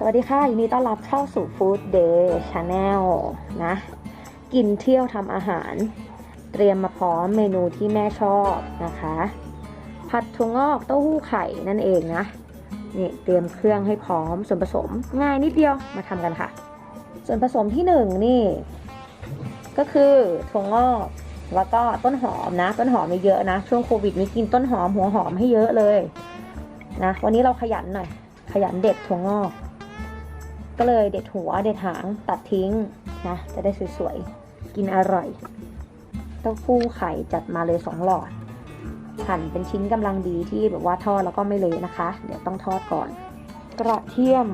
สวัสดีค่ะยินดีต้อนรับเข้าสู่ Food Day Channel นะ กินเที่ยวทำอาหาร เตรียมมาพร้อมเมนูที่แม่ชอบนะคะ ผัดถั่วงอกเต้าหู้ไข่นั่นเองนะ นี่เตรียมเครื่องให้พร้อมส่วนผสมง่ายนิดเดียวมาทำกันค่ะ ส่วนผสมที่หนึ่งนี่ ก็คือถั่วงอกแล้วก็ต้นหอมนะ ต้นหอมมีเยอะนะ ช่วงโควิดนี้กินต้นหอมหัวหอมให้เยอะเลยนะ วันนี้เราขยันหน่อย ขยันเด็ดถั่วงอก ก็เลยเด็ดหัวเด็ดหางตัดทิ้งนะจะได้สวยๆ กินอร่อย เต้าหู้ไข่จัดมาเลยสองหลอด หั่นเป็นชิ้นกำลังดีที่แบบว่าทอดแล้วก็ไม่เละนะคะ เดี๋ยวต้องทอดก่อน กระเทียม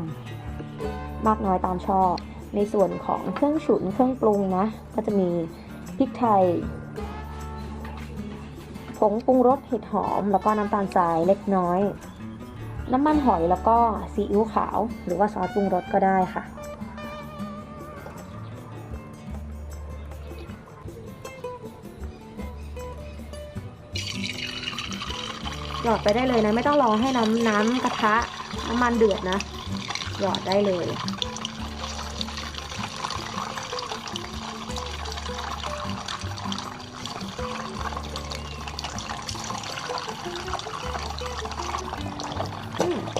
มากน้อยตามชอบ ในส่วนของเครื่องฉุนเครื่องปรุงนะ ก็จะมีพริกไทยผงปรุงรสเห็ดหอม แล้วก็น้ำตาลทรายเล็กน้อย น้ำมันหอยแล้วก็ซีอิ๊วขาว หรือว่าซอสปรุงรสก็ได้ค่ะ หยอดไปได้เลยนะ ไม่ต้องรอให้น้ำน้ำกระทะน้ำมันเดือดนะ หยอดได้เลย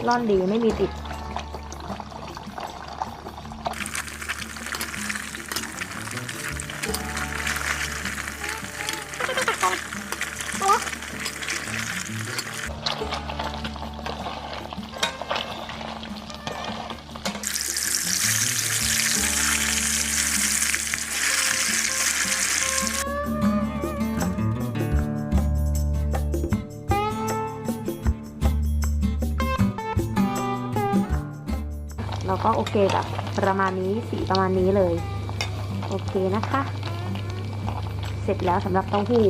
ร่อนดีไม่มีติด เราก็โอเคแบบประมาณนี้สีประมาณนี้เลย โอเคนะคะ เสร็จแล้วสำหรับเต้าหู้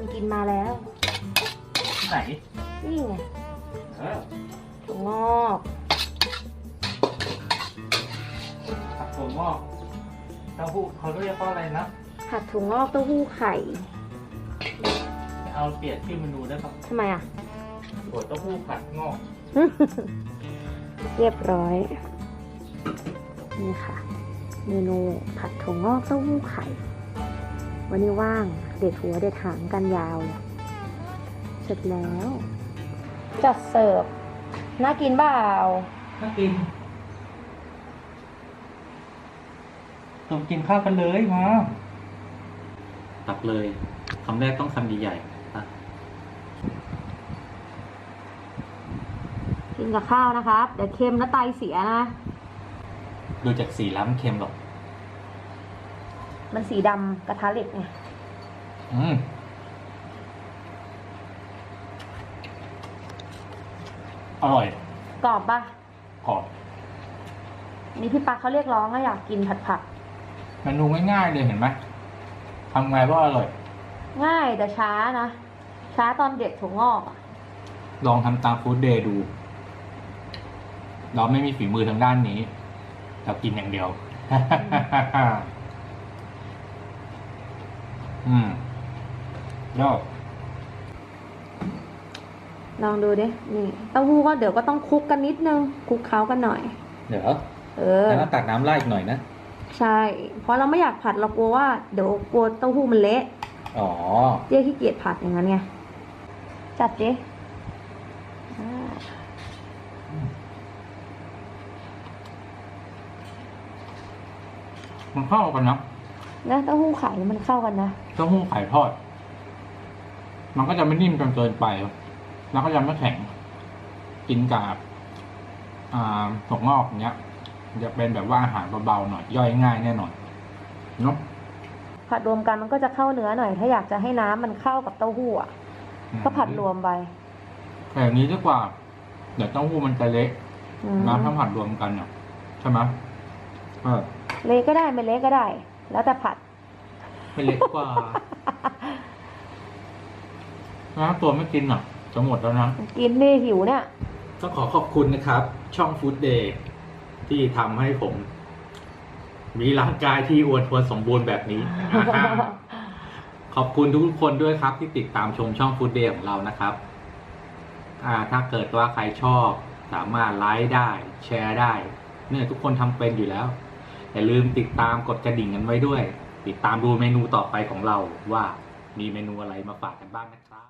คนกินมาแล้ว ไหนนี่ไงเออถั่วงอกผักถั่วงอกเต้าหู้เขาเรียกว่าอะไรนะผัดถั่วงอกเต้าหู้ไข่ เอาเปลี่ยนชื่อเมนูได้ปะทำไมอะถั่วเต้าหู้ผัดงอกเรียบร้อย นี่ค่ะ เมนูผัดถั่วงอกเต้าหู้ไข่ วันนี้ว่าง เด็ดหัวเด็ดหางกันยาวเลยเสร็จแล้ว จัดเสิร์ฟน่ากินเปล่าน่ากินตงกินข้าวกันเลยมาตักเลยคำแรกต้องคำใหญ่ๆอะกินกับข้าวนะครับ เดี๋ยวเค็มแล้วไตเสียนะ ดูจากสีล้ำเค็มหรอก มันสีดำกระทะเหล็กไง อืมอร่อยกรอบปะกรอบนี่พี่ปักเขาเรียกร้องก็อยากกินผัดผักเมนูง่ายๆเลยเห็นไหมทำไงก็อร่อย ง่ายแต่ช้านะ ช้าตอนเด็ดถั่วงอกอะลองทำตามฟู้ดเดย์ดู เราไม่มีฝีมือทางด้านนี้ เรากินอย่างเดียว อืม ยอดลองดูดินี่เต้าหู้ก็เดี๋ยวก็ต้องคลุกกันนิดนึงคลุกเคล้ากันหน่อย เดี๋ยวเออแล้วตักน้ำราดอีกหน่อยนะ ใช่ เพราะเราไม่อยากผัดเรากลัวว่าเดี๋ยวกลัวเต้าหู้มันเละอ๋อเจ๊ขี้เกียจผัดอย่างนั้นไงจัดเจ๊อ่ามันเข้ากันนะแล้วเต้าหู้ไข่มันเข้ากันนะเต้าหู้ไข่ทอดร มันก็จะไม่นิ่มจนเกินไป แล้วก็จะไม่แข็ง กินกับอ่าถั่วงอกอย่างเงี้ย จะเป็นแบบว่าอาหารเบาๆหน่อย ย่อยง่ายแน่นอนเนาะผัดรวมกันมันก็จะเข้าเนื้อหน่อย ถ้าอยากจะให้น้ำมันเข้ากับเต้าหู้อะก็ผัดรวมไปแต่อย่างนี้ดีกว่า เดี๋ยวเต้าหู้มันจะเละอืมน้ำถ้าผัดรวมกันเนี่ยใช่ไหมเออเละก็ได้ไม่เละก็ได้ แล้วแต่ผัดไม่เล็กกว่า แล้วตัวไม่กินอะจะหมดแล้วนะ กินนี่หิวเนี่ย ต้องขอขอบคุณนะครับ ช่อง Food Day ที่ทำให้ผม มีร่างกายที่อวนทวนสมบูรณ์แบบนี้ ขอบคุณทุกคนด้วยครับ ที่ติดตามชมช่อง Food Day ของเรานะครับ อ่า ถ้าเกิดว่าใครชอบ สามารถไลค์ได้ แชร์ได้ เนี่ยทุกคนทำเป็นอยู่แล้ว อย่าลืมติดตามกดกระดิ่งกันไว้ด้วย ติดตามดูเมนูต่อไปของเราว่ามีเมนูอะไรมาฝากกันบ้างนะครับ